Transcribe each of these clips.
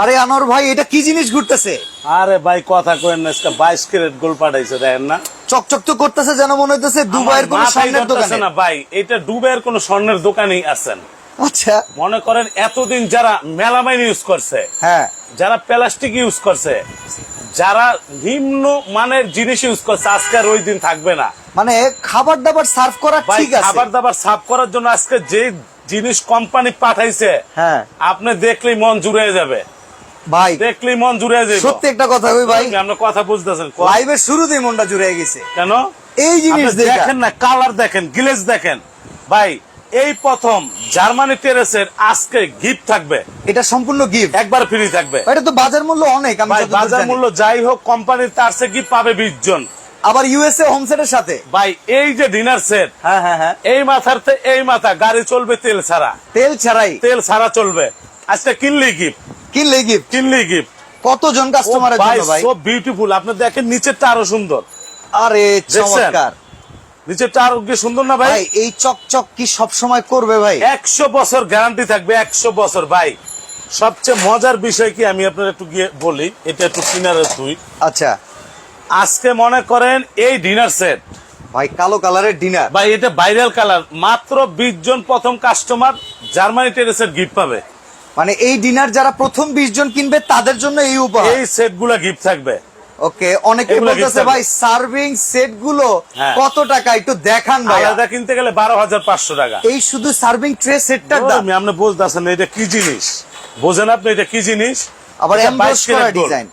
আরে আনোয়ার ভাই এটা কি জিনিস ঘুরতেছে? আরে ভাই কথা কইেন না আজকে বাইশ ক্যারেট গোল পাঠাইছে দেখেন না। চকচক তো করতেছে যেন মনে হইতেছে দুবাইয়ের কোন স্বর্ণের দোকানে। না ভাই এটা ডুবের কোন স্বর্ণের দোকানেই আছেন। আচ্ছা। মনে করেন এতদিন যারা মেলামাইন ইউজ করছে হ্যাঁ। যারা প্লাস্টিক ইউজ করছে যারা নিম্ন মানের জিনিস ইউজ করছে আজকে আর ওই দিন থাকবে না। মানে খাবার দাবার সার্ভ করা ঠিক আছে। খাবার দাবার সার্ভ করার জন্য আজকে যে জিনিস কোম্পানি পাঠাইছে হ্যাঁ। আপনি দেখলেই মন জুড়ে যাবে। ভাই দেখলেই মন জুড়ে যাবে সত্যি একটা কথা কই ভাই? কথা বুঝতেছেন লাইভের শুরুতেই মনটা জুড়ে গেছে। কেন? এই জিনিস দেখেন না কালার দেখেন গ্লেজ দেখেন। ভাই এই প্রথম জার্মানি টেরেসের আজকে গিফট থাকবে। এটা সম্পূর্ণ গিফট একবার ফ্রি থাকবে। এটা তো বাজার মূল্য অনেক আমি বাজার মূল্য যাই হোক কোম্পানির তার সে গিফট পাবে বিশ জন। আবার ইউএসএ হোম সেটের সাথে। ভাই এই যে ডিনার সেট হ্যাঁ হ্যাঁ হ্যাঁ। এই মাথার এই মাথা গাড়ি চলবে তেল ছাড়া। তেল ছাড়াই। তেল ছাড়া চলবে। আজকে কিনলি গিফট কিনলি গিফট কিনলি গিফট কতজন কাস্টমারের জন্য ভাই সো বিউটিফুল আপনি দেখেন নিচেরটা আরও সুন্দর। আরে চমৎকার। নিচেরটা আরও কি সুন্দর না ভাই? এই চকচক কি সব সময় করবে ভাই? একশো বছর গ্যারান্টি থাকবে একশো বছর। ভাই সবচেয়ে মজার বিষয় কি আমি আপনার একটু গিয়ে বলি এটা একটু কিনারে তুই আচ্ছা। আজকে মনে করেন এই ডিনার সেট ভাই কালো কালারের ডিনার ভাই এটা ভাইরাল কালার মাত্র বিশ জন প্রথম কাস্টমার জার্মানি টেরেসের গিফট পাবে। মানে এই ডিনার যারা প্রথম বিশ জন কিনবে তাদের জন্য এই উপহার। এই সেটগুলা গিফট থাকবে। ওকে অনেকে বলতেছে ভাই সার্ভিং সেটগুলো। কত টাকা? একটু দেখান ভাই আলাদা কিনতে গেলে বারো হাজার পাঁচশো টাকা। এই শুধু সার্ভিং ট্রে সেটটার দাম। আপনি বলতেছেন এটা কি জিনিস? বোঝেন আপনি এটা কি জিনিস? আবার 22 করা ডিজাইন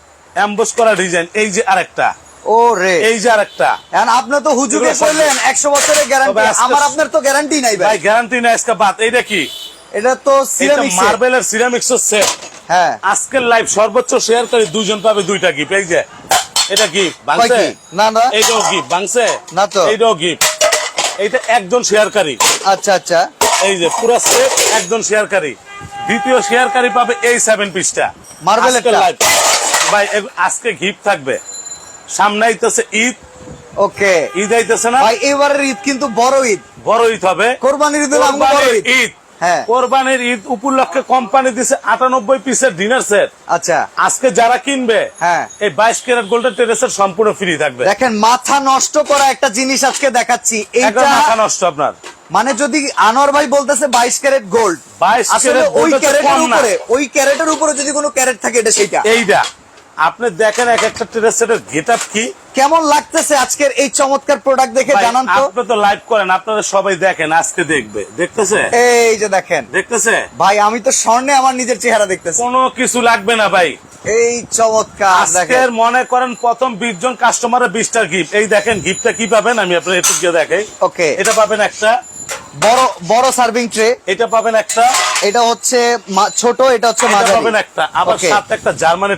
gold। করা ডিজাইন এই যে আরেকটা। ও রে এই যে আরেকটা। এখন আপনি তো হুজুকে কইলেন একশো বছরের গ্যারান্টি আমার আপনার তো গ্যারান্টি নাই ভাই। গ্যারান্টি না আজকে বাদ। এইটা কি? এটা তো এটা সিরামিক্স মার্বেলের সিরামিক্স সেট হ্যাঁ। আজকের লাইভ সর্বোচ্চ শেয়ার করে দুইজন পাবে দুইটা গিফট এই যে। এটা বাংছে কি? না না। এইটাও গিফট বাংছে না তো। এইটাও গিফট এইটা একজন শেয়ারকারী আচ্ছা আচ্ছা। এই যে পুরো সেট একজন শেয়ারকারী দ্বিতীয় শেয়ারকারী পাবে এই সেভেন পিসটা? আজকের live। ভাই আজকে গিফট থাকবে। সামনে আইতেছে ঈদ। ওকে। ঈদ আইতেছে না? ভাই এবারের ঈদ কিন্তু বড় ঈদ। বড় ঈদ হবে। কোরবানির ঈদ। ঈদ। কোরবানির ঈদ উপলক্ষে কোম্পানি দিছে আটানব্বই পিসের ডিনার সেট আচ্ছা। আজকে যারা কিনবে হ্যাঁ। এই বাইশ ক্যারেট গোল্ডেন টেরেসের সম্পূর্ণ ফ্রি থাকবে। দেখেন মাথা নষ্ট করা একটা জিনিস আজকে দেখাচ্ছি। এইটা মাথা নষ্ট আপনার। মানে যদি আনোয়ার ভাই বলতেছে বাইশ ক্যারেট গোল্ড 22 আসলে ওই ক্যারেটের উপরে ওই ক্যারেটের উপরে যদি কোনো ক্যারেট থাকে এটা সেটা এইটা। আপনি দেখেন এক একটা টেরেস সেটের গেট আপ কি? কেমন লাগতেছে আজকের এই চমৎকার প্রোডাক্ট দেখে জানান তো? আপনি তো লাইভ করেন আপনারা সবাই দেখেন আজকে দেখবে। দেখতেছে? এই যে দেখেন। দেখতেছে? ভাই আমি তো স্বর্ণে আমার নিজের চেহারা দেখতেছি। কোনো কিছু লাগবে না ভাই। এই চমৎকার আজকের মনে করেন প্রথম বিশ জন কাস্টমারের বিশটা গিফট এই দেখেন গিফটটা কি পাবেন? আমি আপনার একটু গিয়ে দেখাই। ওকে এটা পাবেন একটা বড় বড় সার্ভিং ট্রে। এটা পাবেন একটা। এটা হচ্ছে ছোট এটা হচ্ছে মাঝারি। পাবেন একটা। আবার সাথে একটা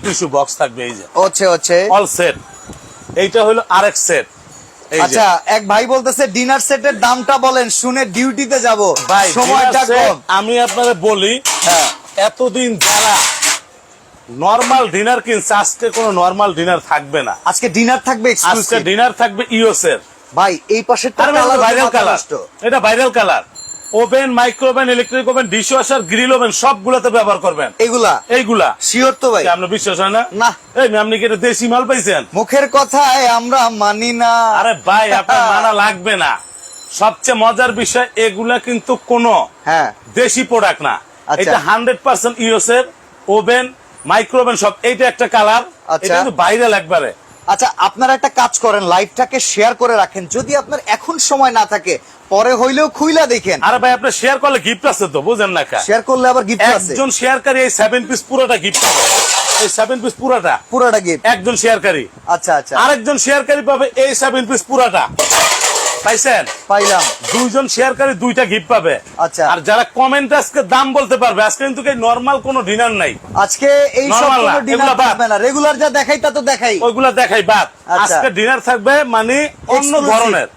টিস্যু বক্স থাকবে এই যে। হচ্ছে হচ্ছে। All set. এইটা হলো আরেক সেট। আচ্ছা এক ভাই বলতেছে ডিনার সেটের দামটা বলেন শুনে ডিউটিতে যাব। ভাই সময়টা কম আমি আপনাদের বলি হ্যাঁ। এতদিন যারা নর্মাল ডিনার কিনছে আজকে কোনো নর্মাল ডিনার থাকবে না। আজকে ডিনার থাকবে আজকে ডিনার থাকবে ইওস এর ভাই এই পাশের ভাইরাল কালার এটা viral colour oven micro oven electric oven dishwasher grill oven সবগুলোতে ব্যবহার করবেন। এগুলা? এইগুলা। শিওর তো ভাই। বিশ্বাস হয় না? না। এই আপনি কি দেশি মাল পাইছেন? মুখের কথায় আমরা মানি না। আরে ভাই আপনার মানা লাগবে না। সবচেয়ে মজার বিষয় এগুলা কিন্তু কোন হ্যাঁ। দেশি প্রোডাক্ট না। আচ্ছা। এটা হান্ড্রেড পার্সেন্ট ইউএস এর ওভেন মাইক্রোওভেন সব। এইটা একটা কালার আচ্ছা। এটা কিন্তু ভাইরাল একবারে। আচ্ছা আপনারা একটা কাজ করেন লাইভটাকে শেয়ার করে রাখেন। যদি আপনার এখন সময় না থাকে পরে হইলেও খুইলা দেখেন। আরে ভাই আপনি শেয়ার করলে গিফট আছে তো বুঝেন না কা। শেয়ার করলে আবার গিফট আছে। একজন শেয়ারকারী এই 7 পিস পুরোটা গিফট পাবে। এই 7 পিস পুরোটা। পুরোটা গিফট একজন শেয়ারকারী আচ্ছা আচ্ছা। আরেকজন শেয়ারকারী পাবে এই 7 পিস পুরাটা। পাইছেন? পাইলাম। দুইজন শেয়ারকারী দুইটা গিফট পাবে। আচ্ছা। আর যারা কমেন্ট আজকে দাম বলতে পারবে আজকে কিন্তু নর্মাল কোনো ডিনার নাই। আজকে এই সব কোনো ডিনার থাকবে না। রেগুলার যা দেখাই তা তো দেখাই। ওইগুলা দেখাই বাদ। আচ্ছা। আজকে ডিনার থাকবে মানে অন্য। ধরনের।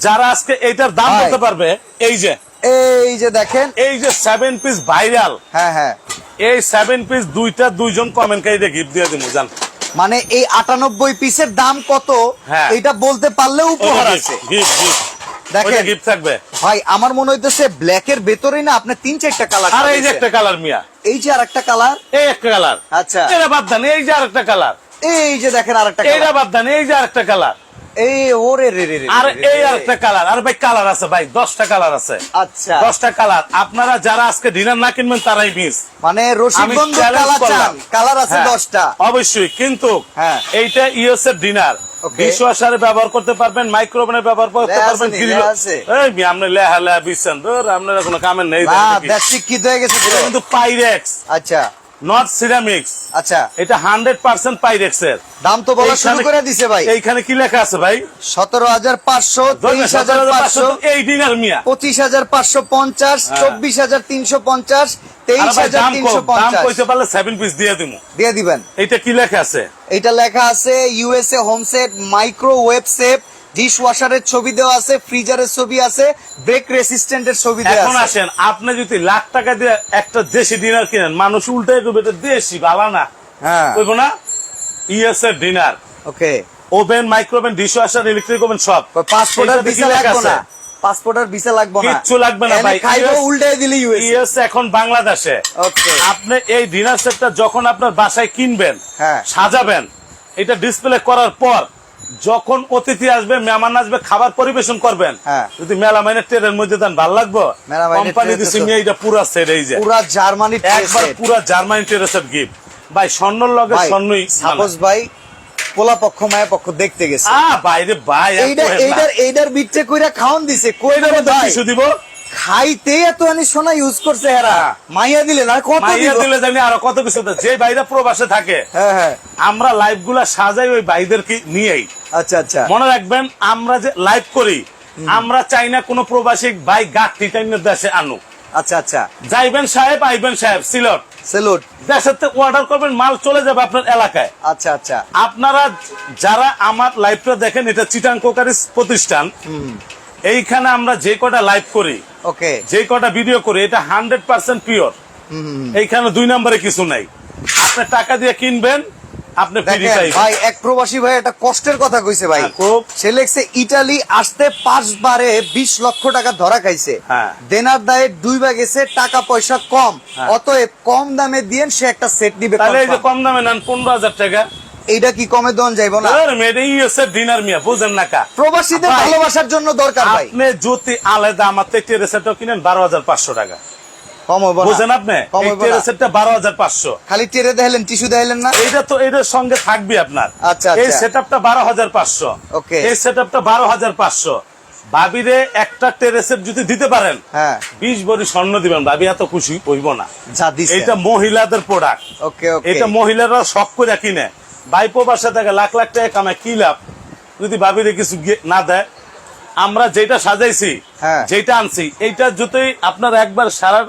যারা আজকে এইটার দাম বলতে পারবে এই যে। এই যে দেখেন। এই যে সেভেন পিস ভাইরাল হ্যাঁ হ্যাঁ। এই সেভেন পিস দুইটা দুইজন কমেন্টকারীদের গিফট দিয়ে দিব জান। মানে এই আটানব্বই পিসের দাম কত? হ্যাঁ। এটা বলতে পারলে উপহার আছে। দেখেন। গিফট থাকবে। ভাই আমার মনে হইতেছে ব্ল্যাক এর ভেতরেই না আপনি তিন চারটা কালার আর এই যে একটা কালার মিয়া। এই যে আরেকটা কালার এই একটা কালার আচ্ছা। এটা বাদ দেন এই যে আরেকটা কালার এই যে দেখেন আরেকটা একটা কালার বাদ দেন এই যে আরেকটা কালার এই ওরে রে রে রে আর রে রে এই রে। কালার আর ভাই কালার আছে ভাই দশটা কালার আছে আচ্ছা দশটা কালার আপনারা যারা আজকে ডিনার না কিনবেন তারাই মিস মানে রসিকবন্ধু কালার চান করলাম। কালার আছে হ্যাঁ, দশটা অবশ্যই কিন্তু হ্যাঁ। এইটা ইউএস এর ডিনার. ডিশওয়াশারে ব্যবহার করতে পারবেন মাইক্রোওভেনে ব্যবহার করতে পারবেন গ্রিল লেহা। এই আপনি লেহা লেহা বিছেন ধর আপনারা কোনো কামের নেই দেখেন দেখি। হয়ে গেছে। কিন্তু পাইরেক্স আচ্ছা নট সিরামিক্স আচ্ছা। এটা হান্ড্রেড পার্সেন্ট পাইরেক্স এর। দাম তো বলা শুরু করে দিছে ভাই। এইখানে কি লেখা আছে ভাই? সতেরো হাজার পাঁচশো তেইশ হাজার পাঁচশো। এই ডিনার মিয়া। পঁচিশ হাজার পাঁচশো পঞ্চাশ হ্যাঁ। চব্বিশ হাজার তিনশো পঞ্চাশ তেইশ হাজার তিনশো পঞ্চাশ। কইতে পারলে সেভেন পিস দিয়ে দিমু। দিয়ে দিবেন। এইটা কি লেখা আছে? এটা লেখা আছে USA home set microwave set dish ওয়াশারের ছবি দেওয়া আছে ফ্রিজারের ছবি আছে ব্রেক রেসিস্ট্যান্টের ছবি দেওয়া এখন আছে। আসেন আপনি যদি লাখ টাকা দিয়ে একটা দেশি ডিনার কিনেন মানুষ উল্টে করবে এটা দেশি ভালো না। হ্যাঁ। কইব না? ইএস এর dinner. Okay. Oven micro oven dish washer electric oven সব। পাসপোর্ট আর এইটাতে কি ভিসা লাগবে না। পাসপোর্ট আর ভিসা লাগবে না। কিচ্ছু লাগবে না ভাই। খাইবো উল্টাই দিলে ইউএস ইএস এখন বাংলাদেশে। ওকে। আপনি এই ডিনার সেটটা যখন আপনার বাসায় কিনবেন হ্যাঁ। সাজাবেন এটা ডিসপ্লে করার পর যখন অতিথি আসবে মেহমান আসবে খাবার পরিবেশন করবেন। হ্যাঁ। যদি মেলামাইনের ট্রেনের মধ্যে দেন ভালো লাগবে? কোম্পানি দিচ্ছে এটা পুরা সেট এই যে। পুরা জার্মানি একবার পুরা জার্মানি টেরেসের গিফট ভাই স্বর্ণর লগে স্বর্ণই সাপোজ ভাই পোলা পক্ষ মায়া পক্ষ দেখতে গেছে। বাইরে ভাই এইটা। এইটার এইটার বিচ্ছে কইরা খাওন দিছে। কই এটার ভাই? কিছু দিব? খাইতে এত আনি সোনা ইউজ করছে হেরা। হ্যাঁ। মাইয়া দিলে না কত মাইয়া দিলে জানি আরও কত কিছু যে বাইরে প্রবাসে থাকে হ্যাঁ হ্যাঁ। আমরা লাইভগুলা সাজাই ওই বাইদেরকে নিয়েই। আচ্ছা আচ্ছা। মনে রাখবেন আমরা যে লাইভ করি আমরা চাই না কোনো প্রবাসী ভাই গাঠি দেশে আনুক। আচ্ছা আচ্ছা। যাইবেন সাহেব আইবেন সাহেব সিলট। সেলুট। দেশের অর্ডার করবেন মাল চলে যাবে আপনার এলাকায়। আচ্ছা আচ্ছা। আপনারা যারা আমার লাইভটা দেখেন এটা চিটাং কোকারিস প্রতিষ্ঠান এইখানে আমরা যে কটা লাইভ করি ওকে। যে কটা ভিডিও করি এটা হান্ড্রেড পার্সেন্ট পিওর এইখানে দুই নম্বরে কিছু নাই। আপনি টাকা দিয়ে কিনবেন আপনি ফ্রি পাইবেন ভাই এক প্রবাসী ভাই একটা কষ্টের কথা কইছে ভাই। সে লেখছে ইটালি আসতে পাঁচবারে লক্ষ টাকা ধরা খাইছে। হ্যাঁ। দেনার দায়ে গেছে টাকা পয়সা কম। হ্যাঁ। অতএব কম দামে দিয়ে সে একটা সেট নিবে তাহলে এই যে কম দামে নেন পনেরো হাজার টাকা। এইটা কি কমে দন যাইব না? ইউএসএ ডিনার মিয়া বুঝেন না কা। প্রবাসীদের ভালোবাসার জন্য দরকার ভাই। আপনি যদি আলাদা আমার থেকে টেরেসেটটা কিনেন বারো হাজার পাঁচশো টাকা। কম বুঝেন আপনি? এই বারো হাজার পাঁচশো। খালি টেরে দেখলেন টিস্যু দেখলেন না? এইটা তো এটার সঙ্গে থাকবে আপনার। আচ্ছা, এই আচ্ছা। সেট আপটা বারো হাজার পাঁচশো। Okay. এই সেট আপটা বারো হাজার পাঁচশো। ভাবিরে একটা টেরেসের যদি দিতে পারেন হ্যাঁ। বিশ বড়ি স্বর্ণ দিবেন। ভাবি এত খুশি হইব না। এটা মহিলাদের প্রোডাক্ট ওকে ওকে। এটা মহিলারা শখ করে কিনে। বাইপো বাসা থেকে লাখ লাখ টাকা কামায় কি লাভ? যদি ভাবিরে কিছু না দেয় আমরা যেটা সাজাইছি হ্যাঁ। যেটা আনছি এইটা যদি আপনার একবার সারা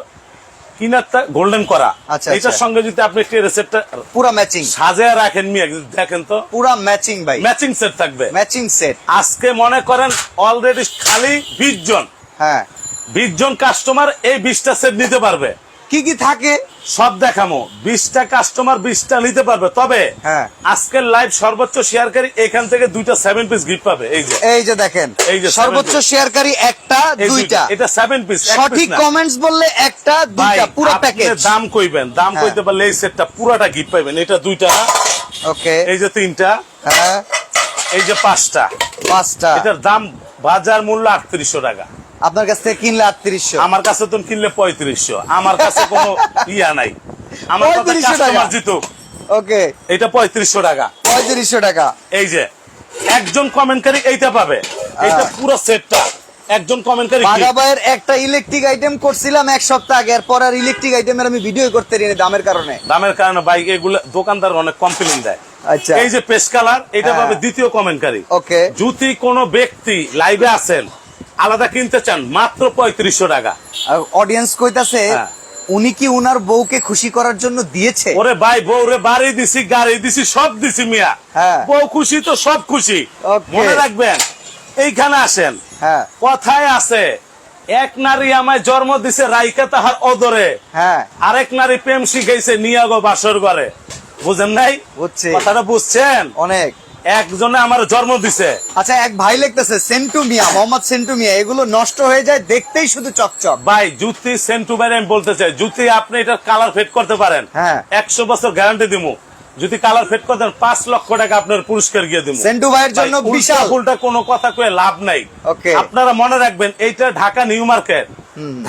কিনারটা গোল্ডেন করা। আচ্ছা, এটার আচ্ছা। সঙ্গে যদি আপনি একটি রেসেপ্টটা পুরা ম্যাচিং সাজায় রাখেন মিয়া দেখেন তো। পুরো ম্যাচিং ভাই। ম্যাচিং সেট থাকবে। ম্যাচিং সেট আজকে মনে করেন অলরেডি খালি বিশ জন। হ্যাঁ। বিশ জন কাস্টমার এই বিশটা সেট নিতে পারবে। কি কি থাকে? সব দেখামো। বিশটা কাস্টমার বিশটা নিতে পারবে। তবে হ্যাঁ। আজকের লাইভ সর্বোচ্চ শেয়ারকারী এখান থেকে দুইটা সেভেন পিস গিফট পাবে। এই যে। এই যে দেখেন এই যে সর্বোচ্চ শেয়ারকারী একটা দুইটা। এটা সেভেন পিস সঠিক কমেন্টস বললে একটা দুইটা পুরো প্যাকেজ দাম কইবেন। দাম হ্যাঁ। কইতে পারলে এই সেটটা পুরাটা গিফট পাইবেন। এটা দুইটা। ওকে। এই যে তিনটা। হ্যাঁ। এই যে পাঁচটা। পাঁচটা। এটার দাম বাজার মূল্য আটত্রিশশো টাকা। আপনার কাছ থেকে কিনলে আটত্রিশশো। আমার কাছে তো কিনলে পঁয়ত্রিশশো। আমার কাছে কোনো ইয়া নাই। আমার কাছে 3500 কাস্টমার জিতুক। ওকে। এটা পঁয়ত্রিশশো টাকা। পঁয়ত্রিশশো টাকা। এই যে একজন কমেন্টকারী এইটা পাবে। এইটা পুরো সেটটা একজন কমেন্টকারী একটা ইলেকট্রিক আইটেম করছিলাম এক সপ্তাহ আগে এরপর আর ইলেকট্রিক আইটেমের আমি ভিডিও করতে পারি দামের কারণে। দামের কারণে বাইক এগুলো দোকানদার অনেক কমপ্লেন দেয়। আচ্ছা। এই যে পেশ কালার এটা হ্যাঁ। পাবে দ্বিতীয় কমেন্টকারী। ওকে। যদি কোনো ব্যক্তি লাইভে আছেন আলাদা কিনতে চান মাত্র পঁয়ত্রিশশো টাকা। অডিয়েন্স কইতাছে হ্যাঁ। উনি কি উনার বউকে খুশি করার জন্য দিয়েছে? ওরে ভাই বউ রে বাড়ি দিছি গাড়ি দিছি সব দিছি মিয়া। হ্যাঁ। বউ খুশি তো সব খুশি। মনে রাখবেন এইখানে আসেন। হ্যাঁ। কথায় আছে এক নারী আমায় জন্ম দিছে রাইকা তাহার অদরে। হ্যাঁ। আরেক নারী প্রেম শিখাইছে নিয়াগো বাসর ঘরে। বুঝেন নাই? বুঝছি। কথাটা বুঝছেন? অনেক। একজনে আমার জন্ম দিছে। আচ্ছা এক ভাই লিখতেছে সেন্টু মিয়া মোহাম্মদ সেন্টু মিয়া এগুলো নষ্ট হয়ে যায় দেখতেই শুধু চকচক। ভাই জুতি সেন্টু বাইরে আমি বলতে চাই জুতি আপনি এটার কালার ফেট করতে পারেন। হ্যাঁ। একশো বছর গ্যারান্টি দিব যদি কালার ফেট করতেন পাঁচ লক্ষ টাকা আপনার পুরস্কার গিয়ে দিব সেন্টু ভাইয়ের জন্য বিশাল। উল্টা কোনো কথা কয়ে লাভ নাই. আপনারা মনে রাখবেন এইটা ঢাকা নিউ মার্কেট।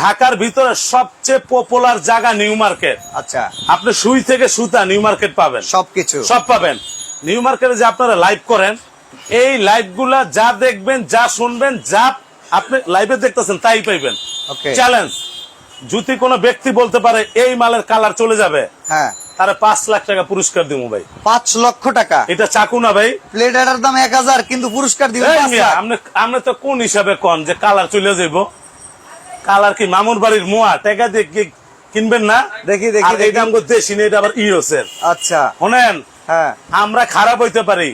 ঢাকার ভিতরে সবচেয়ে পপুলার জায়গা নিউ মার্কেট। আচ্ছা। আপনি সুই থেকে সুতা নিউ মার্কেট পাবেন। সবকিছু। সব পাবেন। নিউ মার্কেটে যে আপনারা লাইভ করেন এই লাইভগুলা যা দেখবেন যা শুনবেন যা আপনি লাইভে দেখতেছেন তাই পাইবেন। চ্যালেঞ্জ যদি কোনো ব্যক্তি বলতে পারে এই মালের কালার চলে যাবে হ্যাঁ। তারা পাঁচ লাখ টাকা পুরস্কার দিব ভাই। পাঁচ লক্ষ টাকা? এটা চাকু না ভাই। প্লেট এটার দাম এক হাজার কিন্তু পুরস্কার। আপনি আপনি তো কোন হিসাবে কন যে কালার চলে যাইব? কালার কি মামুর বাড়ির মোয়া টাকা দিয়ে কিনবেন না? দেখি, দেখি। এটা আমাকে দেশি না, এটা আবার ইউএসের আচ্ছা। শোনেন হ্যাঁ। আমরা খারাপ হইতে পারি।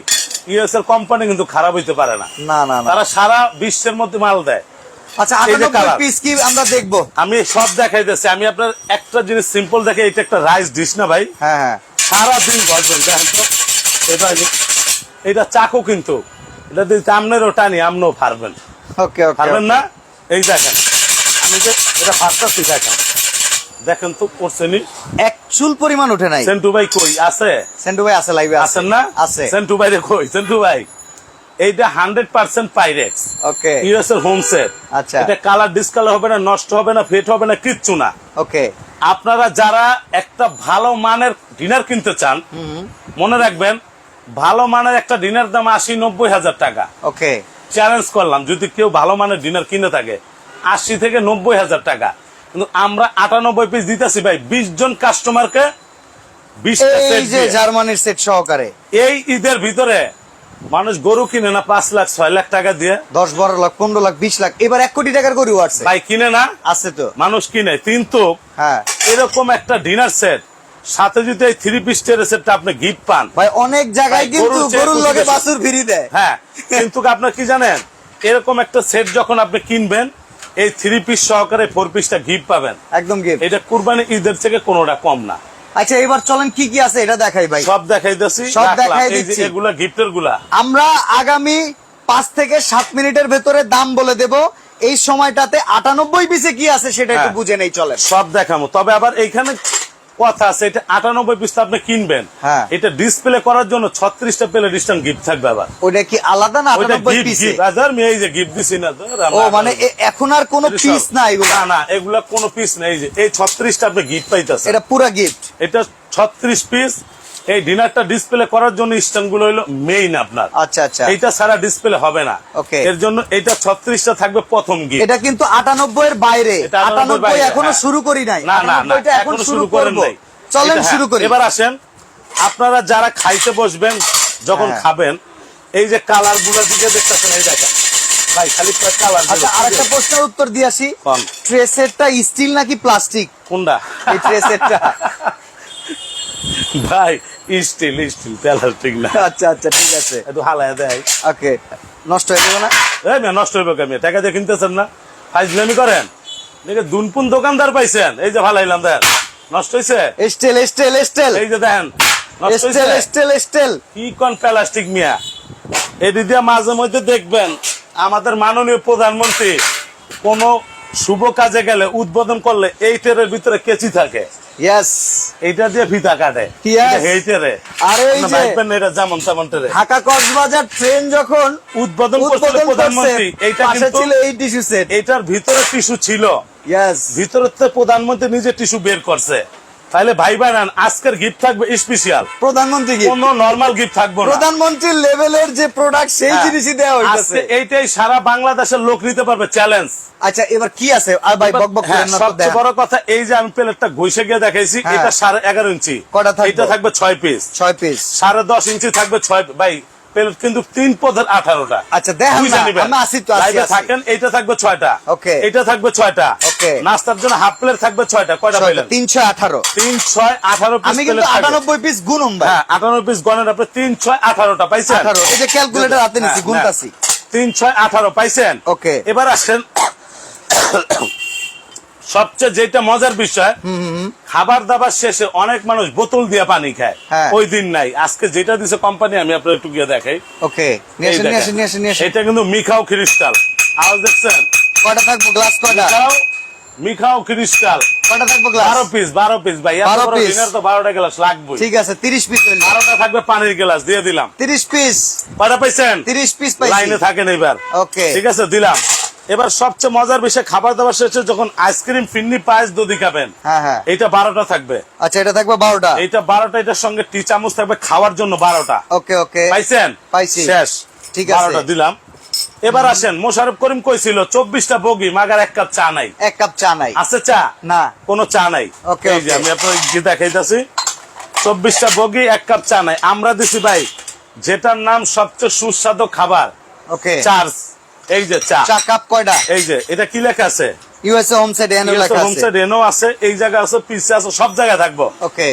ইউএস এর কোম্পানি কিন্তু খারাপ হইতে পারে না। না না তারা সারা বিশ্বের মধ্যে মাল দেয়। আচ্ছা। পিস কি আমরা দেখব? আমি সব দেখাই দিচ্ছি আমি আপনার একটা জিনিস সিম্পল দেখে এটা একটা রাইস ডিশ না ভাই? হ্যাঁ হ্যাঁ। সারা দিন ঘরবেন দেখেন তো। এটা এটা চাকু কিন্তু। এটা যদি আমনেরও টানি আমনও ওকে না? এই দেখেন। আমি যে এটা দেখেন। দেখেন তো করছেনি এক চুল পরিমাণ উঠে নাই। সেন্টু ভাই কই? আছে? সেন্টু ভাই আছে লাইভে আছে। আছেন না? আছে। সেন্টু ভাই রে কই? সেন্টু ভাই এইটা hundred percent Pyrex okay. US এর হোম সেট আচ্ছা। এটা কালার ডিসকালার হবে না নষ্ট হবে না ফেট হবে না কিচ্ছু না। ওকে। আপনারা যারা একটা ভালো মানের ডিনার কিনতে চান মনে রাখবেন ভালো মানের একটা ডিনার দাম আশি নব্বই হাজার টাকা। ওকে। চ্যালেঞ্জ করলাম যদি কেউ ভালো মানের ডিনার কিনে থাকে আশি থেকে নব্বই হাজার টাকা। কিন্তু আমরা আটানব্বই পিস দিতেছি ভাই। বিশ জন কাস্টমারকে জার্মানির সেট সহকারে। এই ঈদের ভিতরে মানুষ গরু কিনে না পাঁচ লাখ ছয় লাখ টাকা দিয়ে। দশ বারো লাখ পনেরো লাখ বিশ লাখ এবার এক কোটি টাকার গরু আছে। ভাই কিনে না? আছে তো। মানুষ কিনে কিন্তু হ্যাঁ। এরকম একটা ডিনার সেট সাথে যদি এই থ্রি পিস সেটটা আপনি গিফট পান। ভাই অনেক জায়গায় কিন্তু গরুর লগে। বাছুর ফিরি দেয়। হ্যাঁ কিন্তু আপনার কি জানেন? এরকম একটা সেট যখন আপনি কিনবেন এই থ্রি পিস সহকারে ফোর পিসটা গিফট পাবেন। একদম গিফট এটা কুরবানি ঈদের থেকে কোনোটা কম না। আচ্ছা এবার চলেন কি কি আছে এটা দেখাই ভাই। সব দেখাই দিচ্ছি সব দেখাই দিচ্ছি। এগুলা গিফটেরগুলা। আমরা আগামী পাঁচ থেকে সাত মিনিটের ভেতরে দাম বলে দেব। এই সময়টাতে আটানব্বই পিসে কি আছে সেটা একটু হ্যাঁ। বুঝে নেই চলে সব দেখাবো তবে আবার এইখানে কথা আছে এটা আটানব্বই পিস আপনি কিনবেন। হ্যাঁ। এটা ডিসপ্লে করার জন্য ছত্রিশটা প্লে ডিস্টান গিফট থাকবে আবার। ওটা কি আলাদা না এই যে গিফট দিছি না ও মানে এখন আর কোনো পিস না এগুলো না না এগুলা কোনো পিস নেই। এই যে এই ছত্রিশটা আপনি গিফট পাইতেছে এটা পুরা গিফট এটা ছত্রিশ পিস এই ডিনারটা ডিসপ্লে করার জন্য স্ট্যান্ডগুলো হলো মেইন আপনার। আচ্ছা আচ্ছা। এটা সারা ডিসপ্লে হবে না। Okay. এর জন্য এটা ছত্রিশটা থাকবে প্রথম গিফট এটা কিন্তু আটানব্বই এর বাইরে। এটা 98 আটানব্বই বাইরে, এখনও হ্যাঁ। শুরু করি নাই। না না না এখন শুরু করেন নাই। চলেন শুরু হ্যাঁ, করি। এবার আসেন আপনারা যারা খাইতে বসবেন যখন হ্যাঁ। খাবেন এই যে কালারগুলো দিকে দেখতেছেন এই দেখেন। ভাই খালি কালার আচ্ছা আরেকটা প্রশ্নের উত্তর দিয়ে আসি। কোন? ট্রে সেটটা স্টিল নাকি প্লাস্টিক কোনটা? এই ট্রে সেটটা ভাই স্টিল স্টিল প্লাস্টিক না। আচ্ছা আচ্ছা ঠিক আছে। একটু হালায় দেয়। ওকে নষ্ট হয়ে যাবে না? এই মেয়ে নষ্ট হইবে কেমন টাকা দিয়ে কিনতেছেন না? ফাইজলামি করেন। দেখে দুনপুন দোকানদার পাইছেন। এই যে দেন। নষ্ট হইছে? স্টেল স্টেল স্টেল এই যে নষ্ট স্টেল স্টেল স্টেল কি কোন প্লাস্টিক মিয়া? এটি দিয়ে মাঝে মধ্যে দেখবেন আমাদের মাননীয় প্রধানমন্ত্রী কোন শুভ কাজে গেলে উদ্বোধন করলে এই টেরের ভিতরে কেচি থাকে। ইয়েস এইটা দিয়ে ফিতা কাটে। Yes. এটা এই টেরে আর এই যে- এটা যেমন তেমন ঢাকা কক্সবাজার ট্রেন যখন উদ্বোধন করছিল প্রধানমন্ত্রী এইটা কিন্তু ছিল এই টিস্যু সেট এটার ভিতরে টিস্যু ছিল। ইয়েস ভিতরে তো প্রধানমন্ত্রী নিজে টিস্যু বের করছে। তাহলে ভাই ভাই আজকের গিফট থাকবে স্পেশাল প্রধানমন্ত্রী কোন নর্মাল গিফট থাকব প্রধানমন্ত্রীর লেভেলের যে প্রোডাক্ট সেই হ্যাঁ। জিনিসই দেওয়া হইতাছে। এইটাই সারা বাংলাদেশের লোক নিতে পারবে চ্যালেঞ্জ আচ্ছা এবার কি আছে? আর ভাই বক বক হ্যাঁ করেন না সবচেয়ে বড় কথা এই যে আমি প্লেটটা ঘষে গিয়ে দেখাইছি হ্যাঁ। এটা সাড়ে এগারো ইঞ্চি। কটা থাকবে? এটা থাকবে ছয় পিস ছয় পিস সাড়ে দশ ইঞ্চি থাকবে ছয় ভাই প্লেট কিন্তু তিন পদের আঠারোটা। আচ্ছা, দেখান থাকেন এইটা থাকবে ছয়টা। Okay. এটা থাকবে ছয়টা। Okay. নাস্তার জন্য হাফ প্লেট থাকবে ছয়টা। কয়টা পাইলেন তিনশো আঠারো। তিন ছয় আঠারো আমি কিন্তু আটানব্বই পিস ভাই। হ্যাঁ আঠারো পিস গণেন আপনি তিন ছয় আঠারোটা পাইছেন? আঠারো এই যে ক্যালকুলেটর হাতে নিচ্ছি হ্যাঁ, গুনতাছি। তিন ছয় আঠারো পাইছেন? Okay. এবার আসেন। সবচেয়ে যেটা মজার বিষয় খাবার দাবার শেষে অনেক মানুষ বোতল দিয়ে পানি খায়। হ্যাঁ। ওই দিন নাই। আজকে যেটা দিছে কোম্পানি আমি আপনার একটু গিয়ে দেখাই। ওকে। এটা কিন্তু মিখাও ক্রিস্টাল আওয়াজ দেখছেন? কয়টা থাকব? গ্লাস কয়টা? মিখাও ক্রিস্টাল কয়টা থাকব গ্লাস বারো পিস বারো পিস ভাই। 12। তো বারোটা গ্লাস লাগবে ঠিক আছে তিরিশ পিস হইল। বারোটা থাকবে পানির গ্লাস দিয়ে দিলাম। তিরিশ পিস কয়টা পাইছেন? তিরিশ পিস পাইছি। লাইনে থাকেন এবার ওকে ঠিক আছে দিলাম। এবার সবচেয়ে মজার বিষয় খাবার দাবার শেষে যখন আইসক্রিম ফিন্নি পায়েস দধি খাবেন হ্যাঁ হ্যাঁ। এটা বারোটা থাকবে। আচ্ছা এটা থাকবে বারোটা? এইটা বারোটা এটার সঙ্গে টি চামচ থাকবে খাওয়ার জন্য বারোটা। ওকে ওকে। পাইছেন? পাইছি। শেষ। ঠিক আছে। বারোটা দিলাম। এবার আসেন মোশারফ করিম কইছিল চব্বিশটা বগি মাগার এক কাপ চা নাই। এক কাপ চা নাই। আছে চা? না। কোনো চা নাই। ওকে, এই যে আমি আপনার দেখাইতেছি। চব্বিশটা বগি এক কাপ চা নাই। আমরা দিছি ভাই যেটার নাম সবচেয়ে সুস্বাদু খাবার ওকে। চার্জ এই যে চা। চা কাপ কয়টা এই যে এটা কি লেখা আছে? ইউএসএ লেখা আছে। হোমসেট এনো আছে এই জায়গা আছে পিসে আছে সব জায়গায় থাকব। ওকে।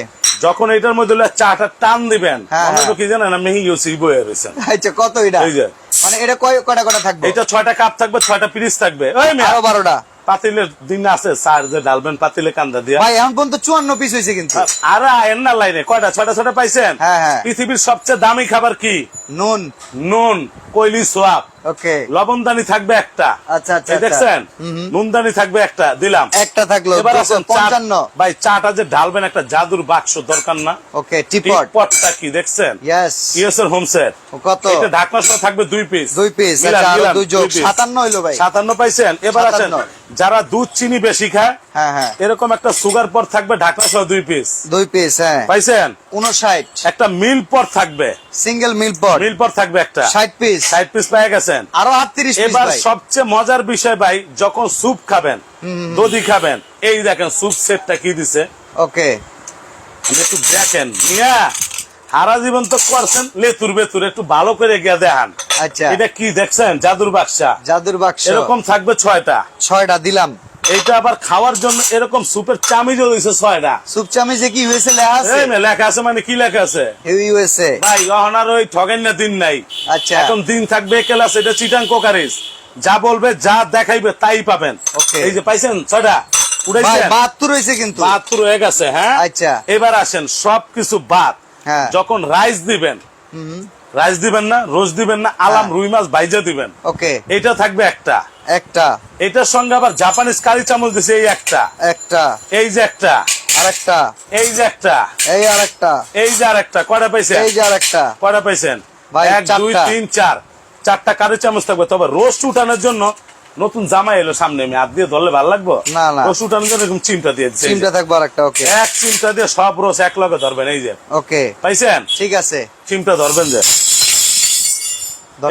যখন এটার মধ্যে চাটা টান দিবেন মনে। কি জানেন আমি ইউসি বয়ে রয়েছেন। আচ্ছা কত এটা? এই যে। মানে এটা কয় কয়টা কয়টা থাকবে? এটা ছয়টা কাপ থাকবে ছয়টা পিরিস থাকবে। ওই আরও বারোটা। পাতিলের দিন আছে স্যার যে ডালবেন পাতিলে কান্দা দিয়া। ভাই এখন পর্যন্ত চুয়ান্ন পিস হয়েছে কিন্তু। আর আয়েন না লাইনে কয়টা ছয়টা ছয়টা পাইছেন? হ্যাঁ, হ্যাঁ। পৃথিবীর সবচেয়ে দামি খাবার কি? নুন। নুন কইলি সোয়াব। ওকে লবণদানি থাকবে একটা। আচ্ছা, আচ্ছা, দেখছেন? নুনদানি থাকবে একটা দিলাম। একটা থাকল এবার আসেন পঞ্চান্ন। ভাই চাটা যে ঢালবেন একটা জাদুর বাক্স দরকার না। ওকে টিপট পটটা কি দেখছেন? Yes home set. কত? এটা ঢাকনা সহ থাকবে দুই পিস দুই পিস আচ্ছা দুই যোগ। দুই piece। সাতান্ন হইল ভাই। সাতান্ন পাইছেন? এবার আছেন যারা দুধ চিনি বেশি খায় এরকম একটা সুগার পর থাকবে ঢাকনা সহ দুই পিস দুই পিস হ্যাঁ। পাইছেন? উনষাট একটা মিল পর থাকবে। সিঙ্গেল মিল পট মিল পর থাকবে একটা। ষাট পিস ষাট পিস পেয়ে গেছেন। আরও আটত্রিশ এবার সবচেয়ে মজার বিষয় ভাই যখন স্যুপ খাবেন দধি খাবেন এই দেখেন স্যুপ সেটটা কি দিছে? ওকে। একটু দেখেন। মিয়া সারা জীবন তো করছেন লেতুর বেতুর একটু ভালো করে গিয়ে দেখান। আচ্ছা। এটা কি দেখছেন? জাদুর বাক্সা। জাদুর বাক্স। এরকম থাকবে ছয়টা। ছয়টা দিলাম। এইটা আবার খাওয়ার জন্য এরকম সুপের চামিজও দিছে ছয়টা। সুপ চামিচে কি ইউএসএ লেখা আছে? লেখা আছে মানে কি লেখা আছে? ইউএসএ ভাই ওই ঠগেন না দিন নাই। আচ্ছা। এখন দিন থাকবে ক্লাস এটা চিটাং কোকারিস। যা বলবে যা দেখাইবে তাই পাবেন। এই যে পাইছেন ছয়টা? বাহাত্তর হয়েছে কিন্তু। বাহাত্তর হয়ে গেছে হ্যাঁ? আচ্ছা। এবার আসেন সবকিছু বাদ। হ্যাঁ। যখন রাইস দিবেন রাইস দিবেন না রোজ দিবেন না আলাম হ্যাঁ। রুই মাছ বাইজা দিবেন। ওকে। এটা থাকবে একটা। একটা। এটার সঙ্গে আবার জাপানিজ কারি চামচ দিছে এই একটা। একটা। এই যে একটা। আরেকটা। এই যে একটা। এই আরেকটা। এই যে আর একটা কয়টা পাইছেন? এই যে আরেকটা। কয়টা পাইছেন? এক দুই তিন চার। চারটা কারি চামচ থাকবে। তবে রোস্ট উঠানোর জন্য নতুন জামা এলো সামনে। আমি হাত দিয়ে ধরলে ভালো লাগবো? না, না। রোস্ট উঠানোর জন্য এরকম চিমটা দিয়ে। সিমটা থাকবে আরেকটা ওকে। এক চিমটা দিয়ে সব রোজ এক লগে ধরবেন এই যে। ওকে। পাইছেন? ঠিক আছে। চিমটা ধরবেন যে।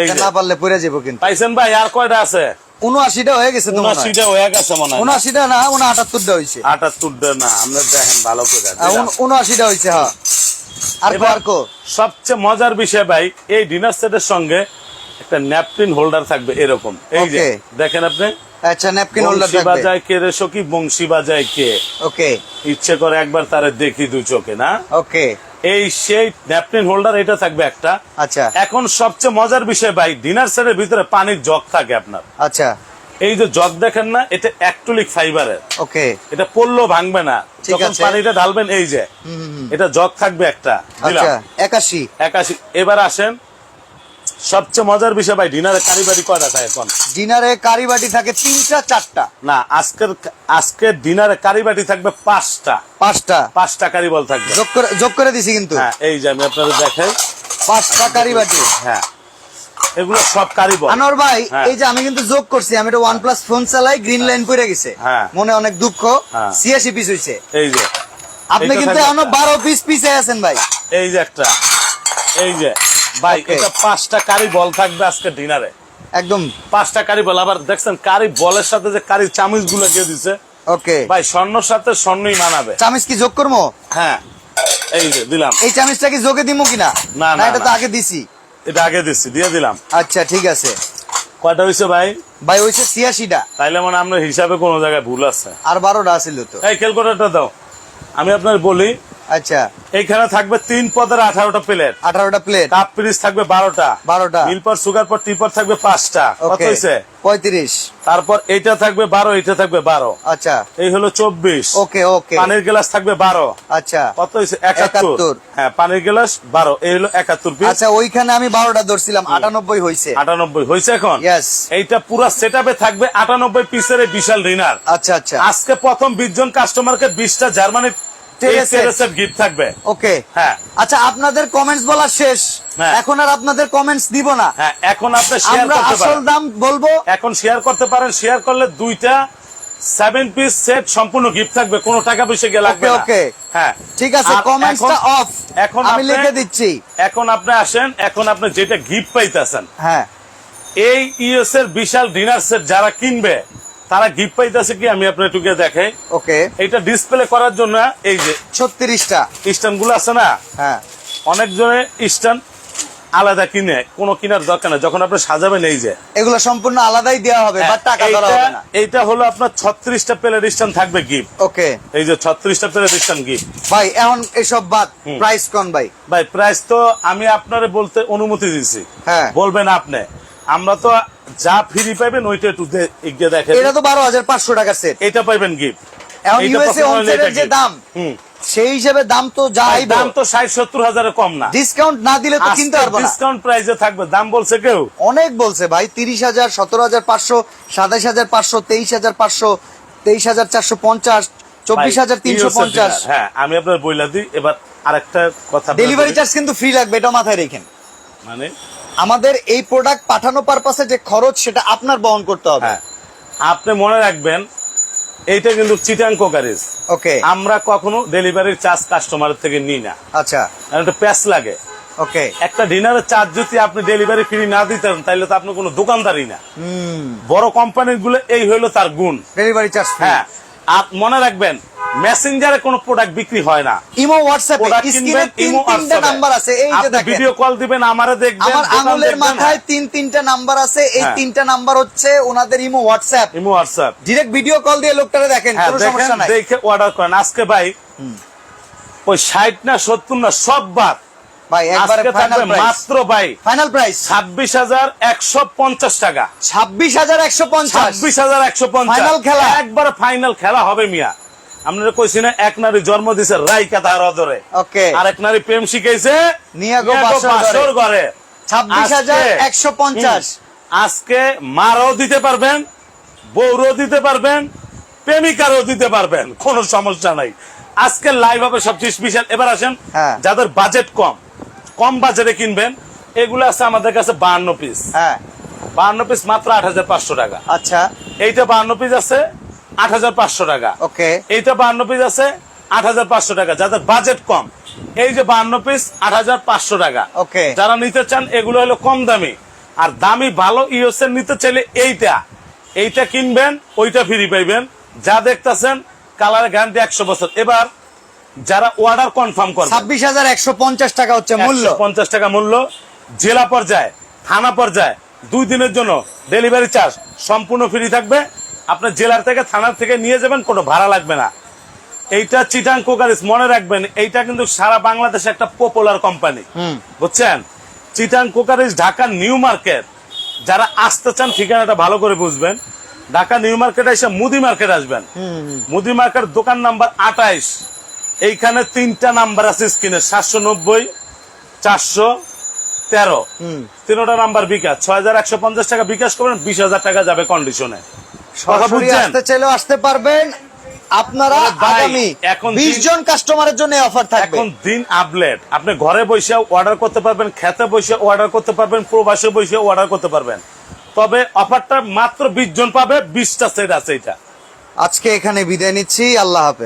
যে। না পারলে পড়ে যাব কিন্তু। পাইছেন ভাই আর কয়টা আছে? উনআশিটা হয়ে গেছে মনে হয়। গেছে মনে হয়। উনআশিটা না উন আটাত্তরটা হয়েছে। আটাত্তরটা না আমরা দেখেন ভালো করে উনআশিটা হয়েছে হ্যাঁ। আর কো কো? সবচেয়ে মজার বিষয় ভাই এই ডিনার সেটের সঙ্গে একটা ন্যাপকিন হোল্ডার থাকবে এরকম। এই যে দেখেন আপনি? আচ্ছা ন্যাপকিন হোল্ডার থাকবে। বাজায় কে রে সখী? বংশী বাজায় কে? ওকে। ইচ্ছে করে একবার তারে দেখি দু চোখে না? ওকে। এই সেই ন্যাপকিন হোল্ডার এটা থাকবে একটা। আচ্ছা। এখন সবচেয়ে মজার বিষয় ভাই ডিনার সেটের ভিতরে পানির জগ থাকে আপনার। আচ্ছা। এই যে জগ দেখেন না এটা অ্যাক্টোলিক ফাইবারের ওকে। এটা পড়ল ভাঙবে না। যখন পানিটা ঢালবেন এই যে। এটা জগ থাকবে একটা। আচ্ছা একাশি। একাশি। এবার আসেন সবচেয়ে মজার বিষয় ভাই ডিনারে কারিবারি কয়টা থাকে এখন? ডিনারে কারি বাটি থাকে তিনটা চারটা। না আজকের আজকের ডিনারে কারিবাটি থাকবে পাঁচটা। পাঁচটা। পাঁচটা কারি বল থাকবে। যোগ করে যোগ করে দিছি কিন্তু। হ্যাঁ এই যে আমি আপনাদের দেখাই। পাঁচটা কারি বাটি হ্যাঁ এগুলো সব কারি বল আনোয়ার ভাই হ্যাঁ। এই যে আমি কিন্তু যোগ করছি আমি এটা ওয়ান প্লাস ফোন চালাই গ্রিন লাইন পড়ে গেছে। হ্যাঁ। মনে অনেক দুঃখ হ্যাঁ। ছিয়াশি পিস হয়েছে এই যে আপনি কিন্তু এখনও বারো পিস পিসে আছেন ভাই। এই যে একটা এই যে। ভাই এটা পাঁচটা কারি বল থাকবে আজকে ডিনারে। একদম। পাঁচটা কারি বল আবার দেখছেন কারি বলের সাথে যে কারি চামিচগুলো দিয়ে দিছে। ওকে ভাই স্বর্ণর সাথে স্বর্ণই মানাবে। চামিচ কি যোগ করব? হ্যাঁ এই যে দিলাম। এই চামিচটা কি যোগে দিমু কিনা? না, না, এটা তো আগে দিছি। এটা আগে দিচ্ছি দিয়ে দিলাম। আচ্ছা ঠিক আছে। কয়টা হয়েছে ভাই? ভাই হয়েছে ছিয়াশিটা। তাইলে মানে আপনার হিসাবে কোনো জায়গায় ভুল আছে। আর বারোটা আছিল তো। এই ক্যালকুলেটরটা দাও। আমি আপনার বলি আচ্ছা। এইখানে থাকবে তিন পদের আঠারোটা প্লেট। আঠারোটা প্লেট। কাপ পিরিচ থাকবে বারোটা। বারোটা। মিলপর সুগার পর টিপর থাকবে পাঁচটা। কত হয়েছে পঁয়ত্রিশ। তারপর এইটা থাকবে বারো এটা থাকবে বারো। আচ্ছা। এই হলো চব্বিশ। ওকে ওকে। পানির গ্লাস থাকবে বারো। আচ্ছা। কত হয়েছে একাত্তর। হ্যাঁ পানির গ্লাস বারো। এই হলো একাত্তর পিস আচ্ছা ওইখানে আমি বারোটা ধরছিলাম। আটানব্বই হয়েছে আটানব্বই। হয়েছে এখন? এইটা পুরো সেট থাকবে আটানব্বই পিসের বিশাল রিনার। আচ্ছা আচ্ছা। আজকে প্রথম বিশ জন কাস্টমারকে বিশটা জার্মানি Terrace গিফট থাকবে। ওকে হ্যাঁ। আচ্ছা আপনাদের কমেন্টস বলা শেষ। হ্যাঁ। এখন আর আপনাদের কমেন্টস দিব না। হ্যাঁ এখন আপনি শেয়ার আমরা করতে আসল দাম বলব। এখন শেয়ার করতে পারেন। শেয়ার করলে দুইটা সেভেন পিস সেট সম্পূর্ণ গিফট থাকবে। কোনো টাকা পয়সা গিয়ে লাগবে okay. হ্যাঁ। ঠিক আছে কমেন্টসটা অফ এখন আমি লিখে দিচ্ছি। এখন আপনি আসেন। এখন আপনি যেটা গিফট পাইতেছেন। হ্যাঁ। এই ইউএস এর বিশাল ডিনার সেট যারা কিনবে তারা গিফট পাইতেছে কি? আমি আপনার টুকে দেখাই। ওকে এটা ডিসপ্লে করার জন্য এই যে ছত্রিশটা। স্ট্যান্ডগুলো আছে না? হ্যাঁ। অনেকজনে স্ট্যান্ড আলাদা কিনে কোনো কিনার দরকার নেই। যখন আপনি সাজাবেন এই যে। এগুলো সম্পূর্ণ আলাদাই দেওয়া হবে বা টাকা ধরা হবে না। এইটা- এইটা হলো আপনার ছত্রিশটা প্লেট স্ট্যান্ড থাকবে গিফট ওকে এই যে ছত্রিশটা প্লেট স্ট্যান্ড গিফট ভাই এখন এসব বাদ। প্রাইস কোন ভাই। ভাই প্রাইস তো আমি আপনারে বলতে অনুমতি দিছি। হ্যাঁ। বলবেন আপনি। আমরা তো যা ফ্রি পাইবেন ওইটা একটু দে- দেখেন এটা তো বারো হাজার পাঁচশো টাকা সেট এটা পাইবেন গিফট এখন ইউএসএ পছন্দ যে দাম সেই হিসেবে দাম তো যাই দাম তো ষাট সত্তর হাজারের কম না। ডিসকাউন্ট না দিলে তো কিনতে পারব ডিসকাউন্ট প্রাইসে থাকবে। দাম বলছে কেউ? অনেক বলছে ভাই তিরিশ হাজার সতেরো হাজার পাঁচশো সাতাইশ হাজার পাঁচশো তেইশ হাজার পাঁচশো তেইশ হাজার চারশো পঞ্চাশ চব্বিশ হাজার তিনশো পঞ্চাশ। হ্যাঁ আমি আপনার বইলা দিই। এবার আরেকটা কথা ডেলিভারি চার্জ কিন্তু ফ্রি লাগবে এটা মাথায় রেখেন। মানে? আমাদের এই প্রোডাক্ট পাঠানো পারপাসে যে খরচ সেটা আপনার বহন করতে হবে। হ্যাঁ। আপনি মনে রাখবেন এইটা কিন্তু চিটাং কোকারিজ। ওকে। আমরা কখনো ডেলিভারির চার্জ কাস্টমারের থেকে নিই না। আচ্ছা। এটা প্যাস লাগে। ওকে। একটা ডিনারের চার্জ যদি আপনি ডেলিভারি ফ্রি না দিতেন তাহলে তো আপনি কোনো দোকানদারই না। বড় কোম্পানিরগুলো এই হলো তার গুণ। ডেলিভারি চার্জ হ্যাঁ। আর মনে রাখবেন মেসেঞ্জারে কোনো প্রোডাক্ট বিক্রি হয় না। ইমো হোয়াটসঅ্যাপে স্ক্রিনে তিন তিনটা নাম্বার আছে এই যে দেখেন। ভিডিও কল দিবেন আমারে দেখবেন আমার আঙুলের মাথায় তিন তিনটা নাম্বার আছে এই হ্যাঁ। তিনটা নাম্বার হচ্ছে ওনাদের imo WhatsApp imo WhatsApp direct video call দিয়ে লোকটারে দেখেন হ্যাঁ কোনো সমস্যা নাই। দেখে অর্ডার করেন। আজকে ভাই ওই ষাট না সত্তর না সব বাদ ভাই একবারে ফাইনাল প্রাইস মাত্র ভাই ফাইনাল প্রাইস ছাব্বিশ হাজার একশো পঞ্চাশ টাকা। ছাব্বিশ হাজার একশো পঞ্চাশ। একশো পঞ্চাশ। Final খেলা। একবার ফাইনাল খেলা হবে মিয়া। আপনারা কইছি না এক নারী জন্ম দিছে রাইকা তার অদরে। ওকে। আর এক নারী প্রেম শিখাইছে নিয়া গো নিয়া গো বাসর ঘরে। বাসর ঘরে। ছাব্বিশ হাজার আজকে- একশো পঞ্চাশ। হুম, আজকে মারও দিতে পারবেন বউরও দিতে পারবেন প্রেমিকারও দিতে পারবেন কোনো সমস্যা নাই। আজকে লাইভ হবে সবচেয়ে স্পেশাল এবার আসেন হ্যাঁ। যাদের বাজেট কম কম বাজারে কিনবেন এগুলো আছে আমাদের কাছে বাহান্ন পিস হ্যাঁ। বাহান্ন পিস মাত্র আট হাজার পাঁচশো টাকা। আচ্ছা। এইটা বাহান্ন পিস আছে আট হাজার পাঁচশো টাকা। ওকে। এইটা বাহান্ন পিস আছে আট হাজার পাঁচশো টাকা যাদের বাজেট কম। এই যে বাহান্ন পিস আট হাজার পাঁচশো টাকা। ওকে। যারা নিতে চান এগুলো হলো কম দামি। আর দামি ভালো ইউএস এর নিতে চাইলে এইটা। এইটা কিনবেন ওইটা ফ্রি পাইবেন। যা দেখতেছেন কালার গ্যারান্টি একশো বছর। এবার যারা অর্ডার কনফার্ম করে ছাব্বিশ হাজার একশো পঞ্চাশ টাকা হচ্ছে মূল্য। পঞ্চাশ টাকা মূল্য। জেলা পর্যায়ে থানা পর্যায়ে দুই দিনের জন্য ডেলিভারি চার্জ সম্পূর্ণ ফ্রি থাকবে। আপনার জেলার থেকে থানার থেকে নিয়ে যাবেন কোনো ভাড়া লাগবে না। এইটা চিটাং কোকারিস মনে রাখবেন এইটা কিন্তু সারা বাংলাদেশে একটা পপুলার কোম্পানি বুঝছেন? Chittagong কোকারিস Dhaka new market. যারা আসতে চান ঠিকানাটা ভালো করে বুঝবেন। ঢাকা নিউ মার্কেট এসে মুদি মার্কেট আসবেন। মুদি মার্কেট দোকান নাম্বার আঠাইশ। এইখানে তিনটা নাম্বার আছে স্ক্রিনে সাতশো নব্বই চারশো তেরো। তিনোটা নাম্বার বিকাশ। ছয় হাজার একশো পঞ্চাশ টাকা বিকাশ করবেন বিশ হাজার টাকা যাবে কন্ডিশনে আসতে চাইলেও আসতে পারবেন। আপনারা আগামী এখন বিশ জন কাস্টমারের জন্য অফার থাকবে। এখন দিন আপলেট আপনি ঘরে বসে অর্ডার করতে পারবেন খেতে বসে অর্ডার করতে পারবেন প্রবাসে বসে অর্ডার করতে পারবেন। তবে অফারটা মাত্র বিশ জন পাবে বিশটা সেট আছে এটা। আজকে এখানে বিদায় নিচ্ছি আল্লাহ হাফেজ।